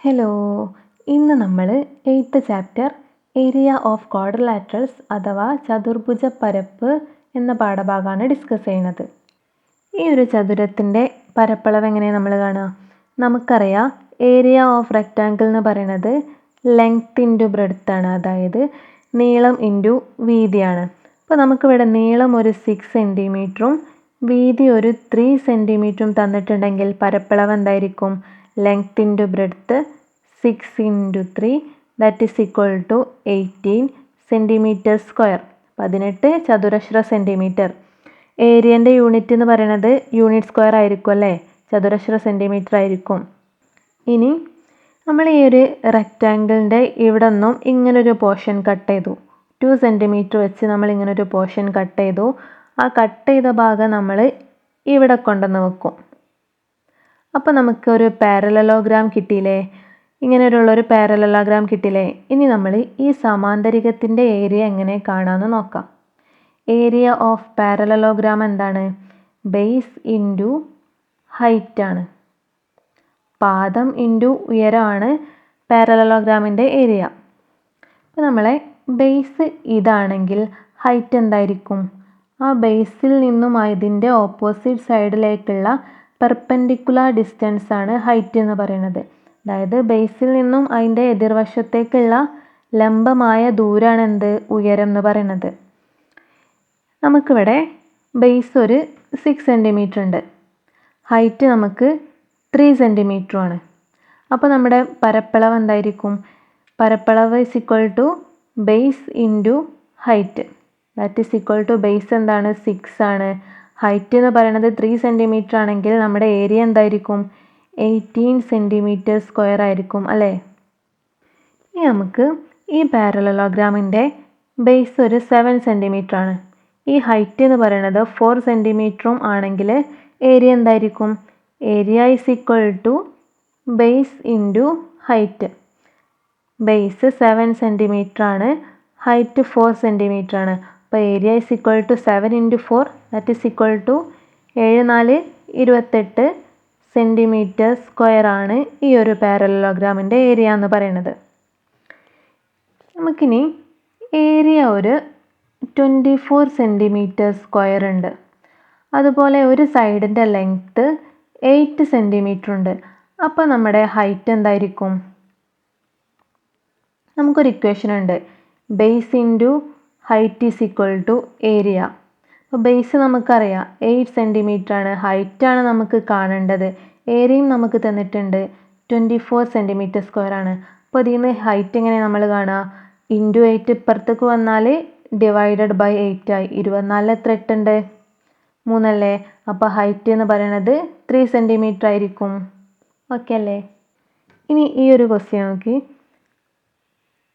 Hello ഇന്ന് നമ്മൾ eighth chapter area of quadrilaterals അഥവാ ചതുർഭുജ പരപ്പ് എന്ന പാഠഭാഗമാണ് ഡിസ്കസ് ചെയ്യുന്നത്. ഈ ഒരു ചതുരത്തിന്റെ പരപ്പളവ് എങ്ങനെയാണ് നമ്മൾ കാണുക? നമുക്കറിയാം ഏരിയ ഓഫ് റെക്റ്റാങ്കിൾ എന്ന് പറയുന്നത് ലെങ്ത് ഇന്റു ബ്രെഡ്ത്താണ് അതായത് നീളം ഇന്റു വീതിയാണ്. അപ്പോൾ നമുക്കിവിടെ നീളം ഒരു സിക്സ് സെന്റിമീറ്ററും വീതി ഒരു ത്രീ സെന്റിമീറ്ററും തന്നിട്ടുണ്ടെങ്കിൽ പരപ്പളവ് എന്തായിരിക്കും? Length into breadth six into three that is equal to eighteen centimetre square പതിനെട്ട് ചതുരശ്ര സെന്റിമീറ്റർ ഏരിയന്റെ യൂണിറ്റ് എന്ന് പറയുന്നത് യൂണിറ്റ് സ്ക്വയർ ആയിരിക്കും അല്ലേ? ചതുരശ്ര സെന്റിമീറ്റർ ആയിരിക്കും. ഇനി നമ്മൾ ഈ ഒരു റെക്റ്റാങ്കിളിന്റെ ഇവിടെ നിന്നും ഇങ്ങനൊരു പോർഷൻ കട്ട് ചെയ്തു. ടു സെന്റിമീറ്റർ വെച്ച് നമ്മൾ ഇങ്ങനൊരു പോർഷൻ കട്ട് ചെയ്തു. ആ കട്ട് ചെയ്ത ഭാഗം നമ്മൾ ഇവിടെ കൊണ്ടുവന്ന് വെക്കും. അപ്പോൾ നമുക്കൊരു പാരലലോഗ്രാം കിട്ടിയില്ലേ? ഇങ്ങനെയുള്ളൊരു പാരലലോഗ്രാം കിട്ടിയില്ലേ ഇനി നമ്മൾ ഈ സമാന്തരികത്തിന്റെ ഏരിയ എങ്ങനെ കാണാമെന്ന് നോക്കാം. ഏരിയ ഓഫ് പാരലലോഗ്രാം എന്താണ്? ബേസ് ഇന്റു ഹൈറ്റ് ആണ്. പാദം ഇന്റു ഉയരമാണ് പാരലലോഗ്രാമിന്റെ ഏരിയ അപ്പോൾ നമ്മളെ ബേസ് ഇതാണെങ്കിൽ ഹൈറ്റ് എന്തായിരിക്കും? ആ ബേസിൽ നിന്നും ഇതിന്റെ ഓപ്പോസിറ്റ് സൈഡിലേക്കുള്ള പെർപെൻഡിക്കുലർ ഡിസ്റ്റൻസ് ആണ് ഹൈറ്റ് എന്ന് പറയുന്നത്. അതായത് ബേസിൽ നിന്നും അതിന്റെ എതിർവശത്തേക്കുള്ള ലംബമായ ദൂരമാണ് എന്ത് ഉയരം എന്ന് പറയുന്നത് നമുക്കിവിടെ ബേസ് ഒരു സിക്സ് സെന്റിമീറ്റർ ഉണ്ട്. ഹൈറ്റ് നമുക്ക് ത്രീ ആണ്. അപ്പോൾ നമ്മുടെ പരപ്പളവ് എന്തായിരിക്കും? പരപ്പളവ് is equal to base into height that is equal to base എന്താണ്? സിക്സ് ആണ്. ഹൈറ്റ് എന്ന് പറയുന്നത് ത്രീ സെന്റിമീറ്റർ ആണെങ്കിൽ നമ്മുടെ ഏരിയ എന്തായിരിക്കും? എയ്റ്റീൻ സെന്റിമീറ്റർ സ്ക്വയർ ആയിരിക്കും അല്ലേ? ഇനി നമുക്ക് ഈ പാരലലോഗ്രാമിന്റെ ബേസ് ഒരു സെവൻ സെന്റിമീറ്റർ ആണ്. ഈ ഹൈറ്റ് എന്ന് പറയുന്നത് ഫോർ സെന്റിമീറ്ററും ആണെങ്കിൽ ഏരിയ എന്തായിരിക്കും? Area is equal to base into height base seven centimetre ആണ് ഹൈറ്റ് ഫോർ സെന്റിമീറ്റർ ആണ്. അപ്പോൾ area is equal to seven into four that is equal to ഏഴ് നാല് ഇരുപത്തെട്ട് സെന്റിമീറ്റർ സ്ക്വയർ ആണ് ഈ ഒരു പാരലോഗ്രാമിന്റെ ഏരിയ എന്ന് പറയുന്നത്. നമുക്കിനി ഏരിയ ഒരു ട്വന്റി ഫോർ സെന്റിമീറ്റർ സ്ക്വയർ ഉണ്ട്. അതുപോലെ ഒരു സൈഡിന്റെ ലെങ്ത്ത് എയ്റ്റ് സെന്റിമീറ്റർ ഉണ്ട്. അപ്പോൾ നമ്മുടെ ഹൈറ്റ് എന്തായിരിക്കും? നമുക്കൊരു ഇക്വേഷൻ ഉണ്ട്. Base into height is equal to area. അപ്പോൾ ബേസ് നമുക്കറിയാം. എയ്റ്റ് സെന്റിമീറ്റർ ആണ്. ഹൈറ്റാണ് നമുക്ക് കാണേണ്ടത്. ഏരിയയും നമുക്ക് തന്നിട്ടുണ്ട്. ട്വന്റി ഫോർ സെന്റിമീറ്റർ സ്ക്വയർ ആണ്. അപ്പോൾ ഇതിൽ നിന്ന് ഹൈറ്റ് എങ്ങനെ നമ്മൾ കാണുക ഇന്റു എയ്റ്റ് ഇപ്പുറത്തേക്ക് വന്നാൽ ഡിവൈഡഡ് ബൈ എയ്റ്റ് ആയി. ഇരുപത്തിനാലിൽ എത്ര എട്ടുണ്ട്? മൂന്നല്ലേ? അപ്പോൾ ഹൈറ്റ് എന്ന് പറയണത് ത്രീ സെന്റിമീറ്റർ ആയിരിക്കും. ഓക്കെ അല്ലേ? ഇനി ഈ ഒരു ക്വസ്റ്റ്യൻ നോക്കി.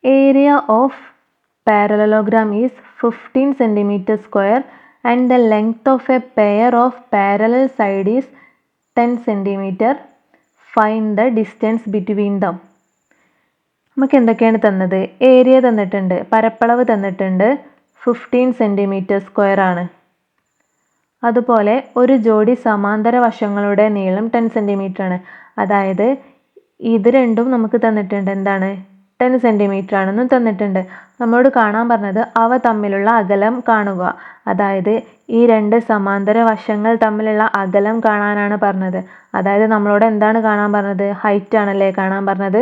Area of parallelogram is fifteen centimetre square and the length of a pair of parallel side is ten centimetre find the distance between them നമുക്ക് എന്തൊക്കെയാണ് തന്നത്? ഏരിയ തന്നിട്ടുണ്ട് പരപ്പളവ് തന്നിട്ടുണ്ട് ഫിഫ്റ്റീൻ സെന്റിമീറ്റർ സ്ക്വയർ ആണ്. അതുപോലെ ഒരു ജോഡി സമാന്തര വശങ്ങളുടെ നീളം ടെൻ സെന്റിമീറ്റർ ആണ്. അതായത് ഇത് രണ്ടും നമുക്ക് തന്നിട്ടുണ്ട് എന്താണ്? ടെൻ സെന്റിമീറ്റർ ആണെന്നും തന്നിട്ടുണ്ട്. നമ്മളോട് കാണാൻ പറഞ്ഞത് അവ തമ്മിലുള്ള അകലം കാണുക. അതായത് ഈ രണ്ട് സമാന്തര വശങ്ങൾ തമ്മിലുള്ള അകലം കാണാനാണ് പറഞ്ഞത്. അതായത് നമ്മളോട് എന്താണ് കാണാൻ പറഞ്ഞത്? ഹൈറ്റ് ആണല്ലേ കാണാൻ പറഞ്ഞത്?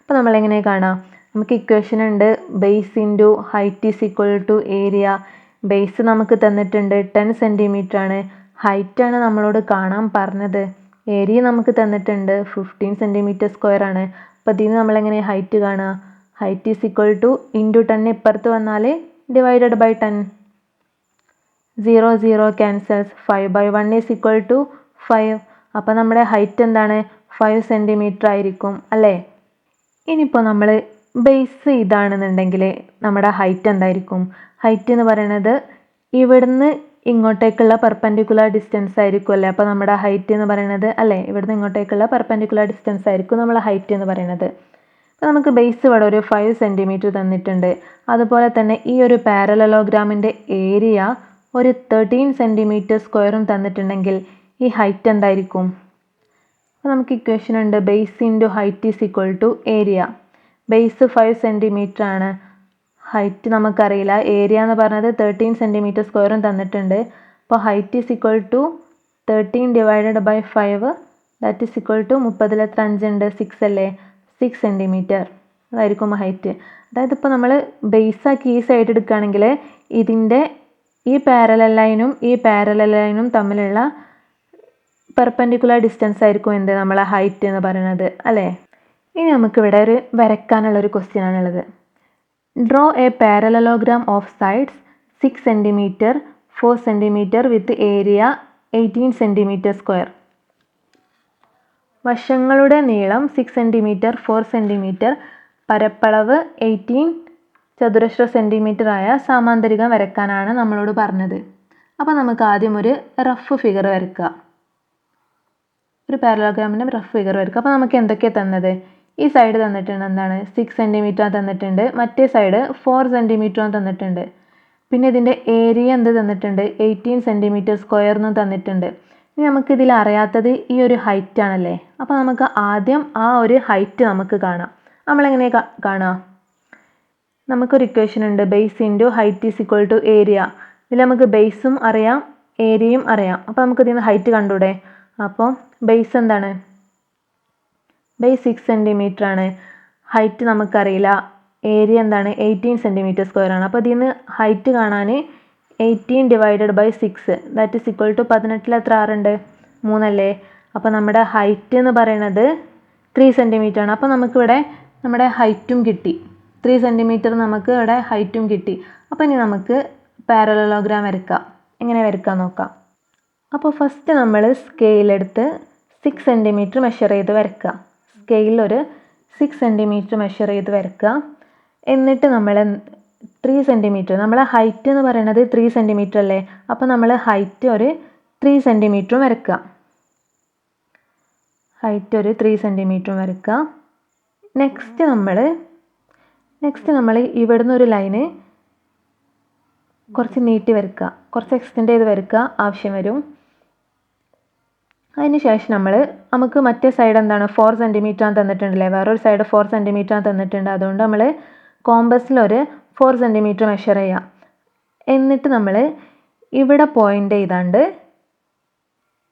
അപ്പോൾ നമ്മളെങ്ങനെ കാണാം? നമുക്ക് ഇക്വേഷൻ ഉണ്ട്. Base into height is equal to area base നമുക്ക് തന്നിട്ടുണ്ട് ടെൻ സെന്റിമീറ്റർ ആണ് ഹൈറ്റ് ആണ് നമ്മളോട് കാണാൻ പറഞ്ഞത്. ഏരിയ നമുക്ക് തന്നിട്ടുണ്ട് ഫിഫ്റ്റീൻ സെന്റിമീറ്റർ സ്ക്വയർ ആണ്. അപ്പോൾ ഇതിൽ നിന്ന് നമ്മളെങ്ങനെ ഹൈറ്റ് കാണുക height is equal to into ten ഇപ്പുറത്ത് വന്നാൽ divided by ten zero zero cancels five by one is equal to five അപ്പോൾ നമ്മുടെ ഹൈറ്റ് എന്താണ്? ഫൈവ് സെന്റിമീറ്റർ ആയിരിക്കും അല്ലേ? ഇനിയിപ്പോൾ നമ്മൾ ബേസ് ഇതാണെന്നുണ്ടെങ്കിൽ നമ്മുടെ ഹൈറ്റ് എന്തായിരിക്കും? ഹൈറ്റ് എന്ന് പറയുന്നത് ഇവിടുന്ന് ഇങ്ങോട്ടേക്കുള്ള പെർപ്പൻഡിക്കുലർ ഡിസ്റ്റൻസ് ആയിരിക്കും അല്ലേ? അപ്പോൾ നമ്മുടെ ഹൈറ്റ് എന്ന് പറയുന്നത് അല്ലേ? ഇവിടുന്ന് ഇങ്ങോട്ടേക്കുള്ള പെർപ്പൻഡിക്കുലർ ഡിസ്റ്റൻസ് ആയിരിക്കും നമ്മളെ ഹൈറ്റ് എന്ന് പറയുന്നത് നമുക്ക് ബേസ് ഇവിടെ ഒരു ഫൈവ് സെന്റിമീറ്റർ തന്നിട്ടുണ്ട്. അതുപോലെ തന്നെ ഈ ഒരു പാരലലോഗ്രാമിന്റെ ഏരിയ ഒരു തേർട്ടീൻ സെന്റിമീറ്റർ സ്ക്വയറും തന്നിട്ടുണ്ടെങ്കിൽ ഈ ഹൈറ്റ് എന്തായിരിക്കും? അപ്പോൾ നമുക്ക് ഇക്വേഷൻ ഉണ്ട്. Base into height is equal to area base five centimetre ആണ്. ഹൈറ്റ് നമുക്കറിയില്ല. ഏരിയ എന്ന് പറഞ്ഞത് തേർട്ടീൻ സെന്റിമീറ്റർ സ്ക്വയറും തന്നിട്ടുണ്ട്. അപ്പോൾ height is equal to thirteen divided by five that is equal to മുപ്പതിലെത്ര അഞ്ചുണ്ട് സിക്സ് അല്ലേ? സിക്സ് സെന്റിമീറ്റർ അതായിരിക്കും ഹൈറ്റ് അതായത് ഇപ്പോൾ നമ്മൾ ബേസാക്കി ഈ സൈഡ് എടുക്കുകയാണെങ്കിൽ ഇതിന്റെ ഈ പാരലൽ ലൈനും ഈ പാരലൽ ലൈനും തമ്മിലുള്ള പെർപെൻഡിക്കുലർ ഡിസ്റ്റൻസ് ആയിരിക്കും എന്ത്? നമ്മളെ ഹൈറ്റ് എന്ന് പറയുന്നത്. അല്ലേ? ഇനി നമുക്കിവിടെ ഒരു വരയ്ക്കാനുള്ള ഒരു ക്വസ്റ്റ്യൻ ആണുള്ളത്. Draw a parallelogram of sides six centimetre four centimetre with area eighteen centimetre square വശങ്ങളുടെ നീളം സിക്സ് സെന്റിമീറ്റർ ഫോർ സെന്റിമീറ്റർ പരപ്പളവ് എയ്റ്റീൻ ചതുരശ്ര സെന്റിമീറ്റർ ആയ സാമാന്തരികം വരയ്ക്കാനാണ് നമ്മളോട് പറഞ്ഞത്. അപ്പോൾ നമുക്ക് ആദ്യം ഒരു റഫ് ഫിഗർ വരയ്ക്കുക ഒരു പാരലോഗ്രാമിന്റെ റഫ് ഫിഗർ വരയ്ക്കുക അപ്പോൾ നമുക്ക് എന്തൊക്കെയാണ് തന്നത്? ഈ സൈഡ് തന്നിട്ടുണ്ട് എന്താണ്? സിക്സ് സെന്റിമീറ്റർ തന്നിട്ടുണ്ട്. മറ്റേ സൈഡ് ഫോർ സെന്റിമീറ്ററും തന്നിട്ടുണ്ട്. പിന്നെ ഇതിന്റെ ഏരിയ എന്ത് തന്നിട്ടുണ്ട്? എയ്റ്റീൻ സെന്റിമീറ്റർ സ്ക്വയർ എന്നും തന്നിട്ടുണ്ട്. ഇനി നമുക്കിതിൽ അറിയാത്തത് ഈ ഒരു ഹൈറ്റ് ആണല്ലേ? അപ്പോൾ നമുക്ക് ആദ്യം ആ ഒരു ഹൈറ്റ് നമുക്ക് കാണാം. നമ്മളെങ്ങനെ കാണുക നമുക്കൊരു ഇക്വേഷൻ ഉണ്ട്. Base into height is equal to area ഇതിൽ നമുക്ക് ബേസും അറിയാം ഏരിയയും അറിയാം. അപ്പോൾ നമുക്ക് നിന്ന് ഹൈറ്റ് കണ്ടൂടെ? അപ്പോൾ ബേസ് എന്താണ്? ബേസ് സിക്സ് സെന്റിമീറ്റർ ആണ്. ഹൈറ്റ് നമുക്കറിയില്ല. ഏരിയ എന്താണ്? എയ്റ്റീൻ സെന്റിമീറ്റർ സ്ക്വയർ ആണ്. അപ്പോൾ ഇതിൽ നിന്ന് ഹൈറ്റ് കാണാൻ eighteen divided by six that is equal to പതിനെട്ടിൽ എത്ര ആറുണ്ട്? മൂന്നല്ലേ? അപ്പോൾ നമ്മുടെ ഹൈറ്റ് എന്ന് പറയുന്നത് ത്രീ സെന്റിമീറ്റർ ആണ്. അപ്പോൾ നമുക്കിവിടെ നമ്മുടെ ഹൈറ്റും കിട്ടി. ത്രീ സെന്റിമീറ്റർ നമുക്ക് ഇവിടെ ഹൈറ്റും കിട്ടി. അപ്പോൾ ഇനി നമുക്ക് പാരലലോഗ്രാം വരക്കാം. എങ്ങനെ വരക്കാൻ നോക്കാം. അപ്പോൾ ഫസ്റ്റ് നമ്മൾ സ്കെയിലെടുത്ത് സിക്സ് സെന്റിമീറ്റർ മെഷർ ചെയ്ത് വരക്കുക സ്കെയിലൊരു സിക്സ് സെന്റിമീറ്റർ മെഷർ ചെയ്ത് വരക്കുക എന്നിട്ട് നമ്മൾ ത്രീ സെന്റിമീറ്റർ നമ്മൾ ഹൈറ്റ് എന്ന് പറയുന്നത് ത്രീ സെന്റിമീറ്റർ അല്ലേ? അപ്പോൾ നമ്മൾ ഹൈറ്റ് ഒരു ത്രീ സെന്റിമീറ്ററും വരയ്ക്കുക ഹൈറ്റ് ഒരു ത്രീ സെന്റിമീറ്ററും വരയ്ക്കുക നെക്സ്റ്റ് നമ്മൾ നെക്സ്റ്റ് നമ്മൾ ഇവിടുന്ന് ഒരു ലൈന് കുറച്ച് നീട്ടി വരയ്ക്കുക കുറച്ച് എക്സ്റ്റെൻഡ് ചെയ്ത് വരയ്ക്കുക ആവശ്യം വരും. ശേഷം നമ്മൾ നമുക്ക് മറ്റേ സൈഡ് എന്താണ്? ഫോർ സെന്റിമീറ്ററാണ് തന്നിട്ടുണ്ടല്ലേ? വേറൊരു സൈഡ് ഫോർ സെന്റിമീറ്ററാണ് തന്നിട്ടുണ്ട്. അതുകൊണ്ട് നമ്മൾ കോമ്പസിലൊരു ഫോർ സെന്റിമീറ്റർ മെഷർ ചെയ്യാം. എന്നിട്ട് നമ്മൾ ഇവിടെ പോയിന്റ് ചെയ്താണ്ട്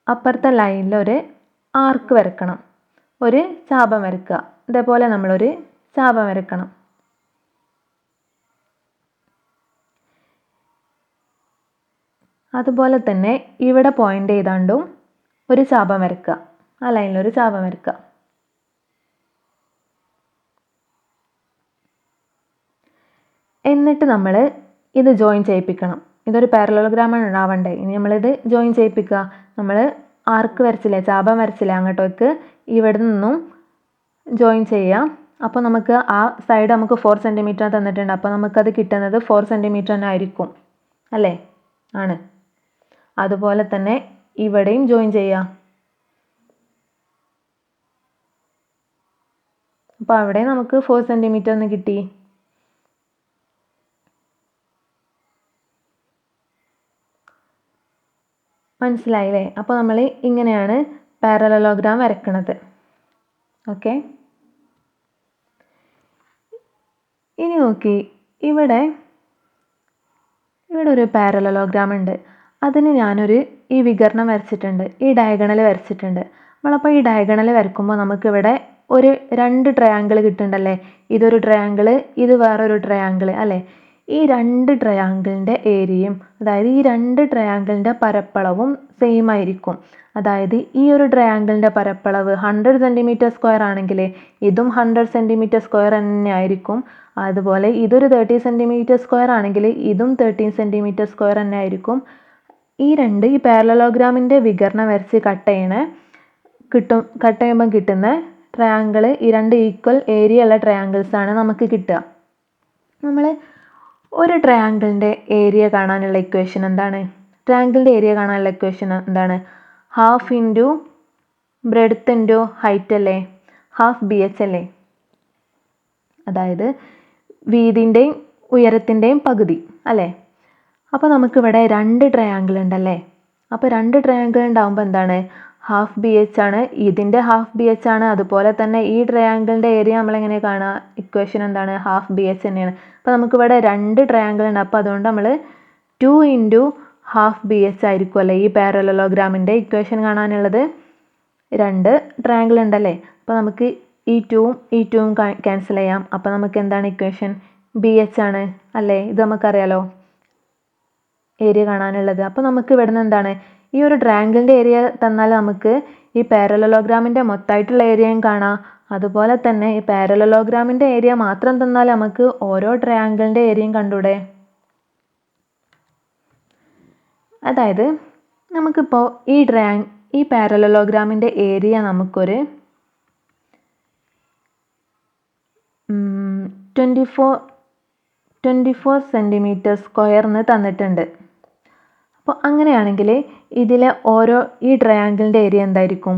അപ്പുറത്തെ ലൈനിൽ ഒരു ആർക്ക് വരക്കണം ഒരു ചാപം വരക്കുക ഇതേപോലെ നമ്മളൊരു ചാപം വരക്കണം അതുപോലെ തന്നെ ഇവിടെ പോയിന്റ് ചെയ്താണ്ടും ഒരു ചാപം വരക്കുക ആ ലൈനിൽ ഒരു ചാപം വരയ്ക്കുക. എന്നിട്ട് നമ്മൾ ഇത് ജോയിൻ ചെയ്യിപ്പിക്കണം. ഇതൊരു പാരലോഗ്രാമാണ് ഉണ്ടാവണ്ടേ. ഇനി നമ്മളിത് ജോയിൻ ചെയ്യിപ്പിക്കുക. നമ്മൾ ആർക്ക് വരച്ചില്ലേ ചാപം വരച്ചില്ലേ അങ്ങോട്ടേക്ക് ഇവിടെ നിന്നും ജോയിൻ ചെയ്യാം. അപ്പോൾ നമുക്ക് ആ സൈഡ് നമുക്ക് ഫോർ സെന്റിമീറ്റർ തന്നിട്ടുണ്ട്. അപ്പോൾ നമുക്കത് കിട്ടുന്നത് ഫോർ സെന്റിമീറ്റർ തന്നെ ആയിരിക്കും. അല്ലേ? ആണ്. അതുപോലെ തന്നെ ഇവിടെയും ജോയിൻ ചെയ്യാം. അപ്പോൾ അവിടെ നമുക്ക് ഫോർ സെന്റിമീറ്റർ ഒന്ന് കിട്ടി. മനസ്സിലായില്ലേ? അപ്പോൾ നമ്മൾ ഇങ്ങനെയാണ് പാരലലോഗ്രാം വരയ്ക്കണത് ഓക്കെ ഇനി നോക്കി. ഇവിടെ ഇവിടെ ഒരു പാരലലോഗ്രാം ഉണ്ട്. അതിന് ഞാനൊരു ഈ വികരണം വരച്ചിട്ടുണ്ട്. ഈ ഡയഗണൽ വരച്ചിട്ടുണ്ട്. നമ്മളപ്പോൾ ഈ ഡയഗണൽ വരക്കുമ്പോൾ നമുക്കിവിടെ ഒരു രണ്ട് ട്രയാങ്കിൾ കിട്ടുന്നുണ്ടല്ലേ? ഇതൊരു ട്രയാങ്കിൾ ഇത് വേറൊരു ട്രയാങ്കിൾ അല്ലേ? ഈ രണ്ട് ട്രയാങ്കിളിന്റെ ഏരിയയും അതായത് ഈ രണ്ട് ട്രയാങ്കിളിന്റെ പരപ്പളവും സെയിം ആയിരിക്കും. അതായത് ഈ ഒരു ട്രയാങ്കിളിന്റെ പരപ്പളവ് ഹൺഡ്രഡ് സെന്റിമീറ്റർ സ്ക്വയർ ആണെങ്കിൽ ഇതും ഹൺഡ്രഡ് സെന്റിമീറ്റർ സ്ക്വയർ തന്നെ ആയിരിക്കും. അതുപോലെ ഇതൊരു തേർട്ടി സെന്റിമീറ്റർ സ്ക്വയർ ആണെങ്കിൽ ഇതും തേർട്ടീൻ സെന്റിമീറ്റർ സ്ക്വയർ തന്നെ ആയിരിക്കും. ഈ രണ്ട് ഈ പാരലലോഗ്രാമിന്റെ വികരണം വരച്ച് കട്ട് ചെയ്യണ കിട്ടും കട്ട് ചെയ്യുമ്പം കിട്ടുന്ന ട്രയാങ്കിൾ ഈ രണ്ട് ഈക്വൽ ഏരിയ ഉള്ള ട്രയാങ്കിൾസാണ് നമുക്ക് കിട്ടുക. നമ്മൾ ഒരു ട്രയാങ്കിളിന്റെ ഏരിയ കാണാനുള്ള ഇക്വേഷൻ എന്താണ്? ട്രയാങ്കിളിന്റെ ഏരിയ കാണാനുള്ള ഇക്വേഷൻ എന്താണ്? Half into breadth into height അല്ലേ? ഹാഫ് ബി എച്ച് അല്ലേ? അതായത് വീതിന്റെയും ഉയരത്തിന്റെയും പകുതി അല്ലേ? അപ്പോൾ നമുക്കിവിടെ രണ്ട് ട്രയാങ്കിൾ ഉണ്ടല്ലേ? അപ്പോൾ രണ്ട് ട്രയാങ്കിൾ ഉണ്ടാകുമ്പോൾ എന്താണ്? ഹാഫ് ബി എച്ച് ആണ്. ഇതിന്റെ ഹാഫ് ബി എച്ച് ആണ്. അതുപോലെ തന്നെ ഈ ട്രയാങ്കിളിന്റെ ഏരിയ നമ്മളെങ്ങനെ കാണുക ഇക്വേഷൻ എന്താണ്? ഹാഫ് ബി എച്ച് തന്നെയാണ്. അപ്പോൾ നമുക്കിവിടെ രണ്ട് ട്രയാങ്കിൾ ഉണ്ട്. അപ്പോൾ അതുകൊണ്ട് നമ്മൾ two into half B H ആയിരിക്കും അല്ലേ? ഈ പാരലലോഗ്രാമിന്റെ ഇക്വേഷൻ കാണാനുള്ളത്. രണ്ട് ട്രയാങ്കിൾ ഉണ്ടല്ലേ അപ്പോൾ നമുക്ക് ഈ ടൂവും ഈ ടൂവും ക്യാൻസൽ ചെയ്യാം. അപ്പോൾ നമുക്ക് എന്താണ് ഇക്വേഷൻ ബി എച്ച് ആണ് അല്ലേ? ഇത് നമുക്കറിയാലോ. ഏരിയ കാണാനുള്ളത്. അപ്പോൾ നമുക്ക് ഇവിടുന്ന് എന്താണ്? ഈ ഒരു ട്രയാങ്കിളിന്റെ ഏരിയ തന്നാൽ നമുക്ക് ഈ പാരലലോഗ്രാമിന്റെ മൊത്തമായിട്ടുള്ള ഏരിയയും കാണാം. അതുപോലെ തന്നെ ഈ പാരലലോഗ്രാമിന്റെ ഏരിയ മാത്രം തന്നാൽ നമുക്ക് ഓരോ ട്രയാങ്കിളിന്റെ ഏരിയയും കണ്ടൂടെ. അതായത് നമുക്കിപ്പോൾ ഈ ട്രയാങ് ഈ പാരലലോഗ്രാമിന്റെ ഏരിയ നമുക്കൊരു twenty four twenty four centimetre സ്ക്വയറിന് തന്നിട്ടുണ്ട്. അപ്പോൾ അങ്ങനെയാണെങ്കിൽ ഇതിലെ ഓരോ ഈ ട്രയാങ്കിളിന്റെ ഏരിയ എന്തായിരിക്കും?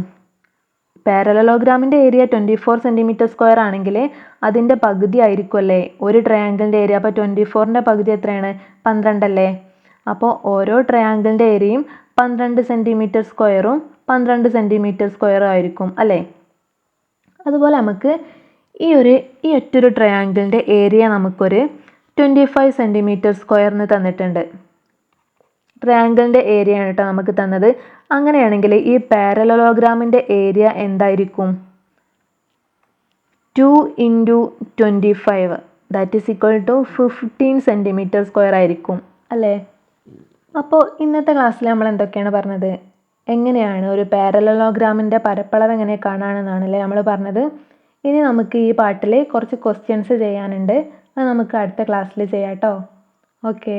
പാരലലോഗ്രാമിന്റെ area twenty four centimetre square ആണെങ്കിൽ അതിന്റെ പകുതി ആയിരിക്കുമല്ലേ ഒരു ട്രയാങ്കിളിന്റെ ഏരിയ അപ്പോൾ ട്വന്റി ഫോറിന്റെ പകുതി എത്രയാണ്? പന്ത്രണ്ടല്ലേ അപ്പോൾ ഓരോ ട്രയാങ്കിളിന്റെ ഏരിയയും പന്ത്രണ്ട് സെന്റിമീറ്റർ സ്ക്വയറും പന്ത്രണ്ട് സെന്റിമീറ്റർ സ്ക്വയറും ആയിരിക്കും അല്ലേ? അതുപോലെ നമുക്ക് ഈ ഒരു ഈ ഒറ്റൊരു ട്രയാങ്കിളിന്റെ ഏരിയ നമുക്കൊരു ട്വന്റി ഫൈവ് സെന്റിമീറ്റർ സ്ക്വയറിന് തന്നിട്ടുണ്ട്. ട്രയാങ്കിളിന്റെ ഏരിയ ആണ് കേട്ടോ നമുക്ക് തന്നത്. അങ്ങനെയാണെങ്കിൽ ഈ പാരലലോഗ്രാമിന്റെ ഏരിയ എന്തായിരിക്കും? Two into twenty five that is equal to fifteen centimetre square ആയിരിക്കും അല്ലേ? അപ്പോൾ ഇന്നത്തെ ക്ലാസ്സിൽ നമ്മൾ എന്തൊക്കെയാണ് പറഞ്ഞത്? എങ്ങനെയാണ് ഒരു പാരലലോഗ്രാമിന്റെ പരപ്പളവ് എങ്ങനെ കാണാനെന്നാണല്ലേ നമ്മൾ പറഞ്ഞത്. ഇനി നമുക്ക് ഈ പാട്ടിൽ കുറച്ച് ക്വസ്റ്റ്യൻസ് ചെയ്യാനുണ്ട്. അത് നമുക്ക് അടുത്ത ക്ലാസ്സിൽ ചെയ്യാം കേട്ടോ ഓക്കെ